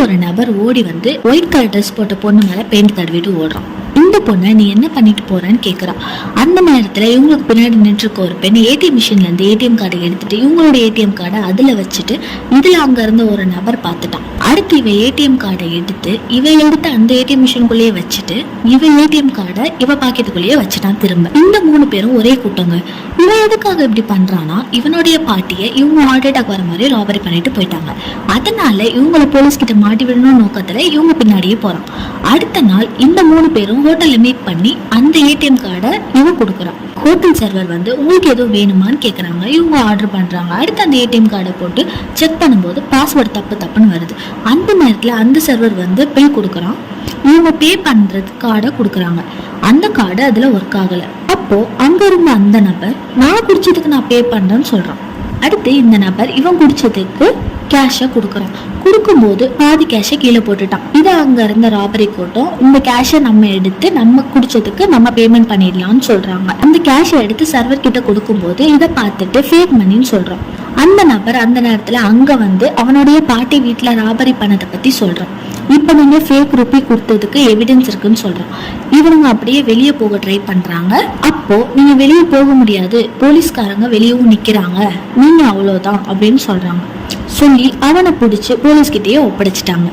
ஒரு நபர் ஓடி வந்து ஒயிட் கலர் ட்ரெஸ் போட்ட பொண்ணு மேல பெயிண்ட் தடவிட்டு ஓடுறான். அந்த பொண்ணை நீ என்ன பண்ணிட்டு போறேன்னு கேட்குறான் அந்த நேரத்துல இவங்களுக்கு பின்னாடி நின்றுருக்க ஒரு பெண் ஏடிஎம் மிஷின்ல இருந்து ஏடிஎம் கார்டை எடுத்துட்டு இவங்களோட ஏடிஎம் கார்டை அதுல வச்சுட்டு இதில் அங்க இருந்த ஒரு நபர் பார்த்துட்டான். அடுத்து இவ ஏடிஎம் கார்டை எடுத்து இவ எடுத்து அந்த ஏடிஎம் மிஷினுக்குள்ளேயே வச்சுட்டு இவ ஏடிஎம் கார்டை இவ பாக்கெட்டுக்குள்ளேயே வச்சுட்டான் திரும்ப. இந்த மூணு பேரும் ஒரே கூட்டங்க. இவன் எதுக்காக இப்படி பண்றானா இவனுடைய பாட்டியை இவங்க ஹார்ட் அட்டாக் வர மாதிரி ராபரி பண்ணிட்டு போயிட்டாங்க. அதனால இவங்கள போலீஸ் கிட்ட மாட்டி விடணும் நோக்கத்துல இவங்க பின்னாடியே போறான். அடுத்த நாள் இந்த மூணு பேரும் டோட்டல் லிமிட் பண்ணி அந்த ஏடிஎம் கார்டை இவன் கொடுக்குறான். ஹோட்டல் சர்வர் வந்து உங்களுக்கு எதுவும் வேணுமான்னு கேட்குறாங்க இவங்க ஆர்டர் பண்ணுறாங்க அடுத்து அந்த ஏடிஎம் கார்டை போட்டு செக் பண்ணும்போது பாஸ்வேர்டு தப்பு தப்புன்னு வருது. அந்த நேரத்தில் அந்த சர்வர் வந்து பில் கொடுக்குறான். இவங்க பே பண்ணுறது கார்டை கொடுக்குறாங்க. அந்த கார்டு அதில் ஒர்க் ஆகலை. அப்போது அங்கே இருந்த அந்த நபர் நான் குடிச்சதுக்கு நான் பே பண்ணுறேன்னு சொல்கிறான் அடுத்து இந்த நபர் இவன் குடிச்சதுக்கு கேஷை கொடுக்குறான் கொடுக்கும்போது பாதி கேஷை கீழே போட்டுட்டான். இது அங்கே இருந்த ராபரி கூட்டம் இந்த கேஷை நம்ம எடுத்து நம்ம குடிச்சதுக்கு நம்ம பேமெண்ட் பண்ணிடலாம்னு சொல்கிறாங்க அந்த கேஷை எடுத்து சர்வர் கிட்ட கொடுக்கும்போது இதை பார்த்துட்டு ஃபேக் மணின்னு சொல்கிறோம் அந்த நபர் அந்த நேரத்தில் அங்கே வந்து அவனுடைய பாட்டி வீட்டில் ராபரி பண்ணதை பற்றி சொல்கிறான் இப்போ நீங்கள் ஃபேக் ருப்பி கொடுத்ததுக்கு எவிடன்ஸ் இருக்குன்னு சொல்கிறான் இவனுங்க அப்படியே வெளியே போக ட்ரை பண்ணுறாங்க அப்போது நீங்கள் வெளியே போக முடியாது. போலீஸ்காரங்க வெளியவும் நிற்கிறாங்க நீங்கள் அவ்வளோதான் அப்படின்னு சொல்கிறாங்க சொல்லி அவனை பிடிச்சி போலீஸ்கிட்டேயே ஒப்படைச்சிட்டாங்க.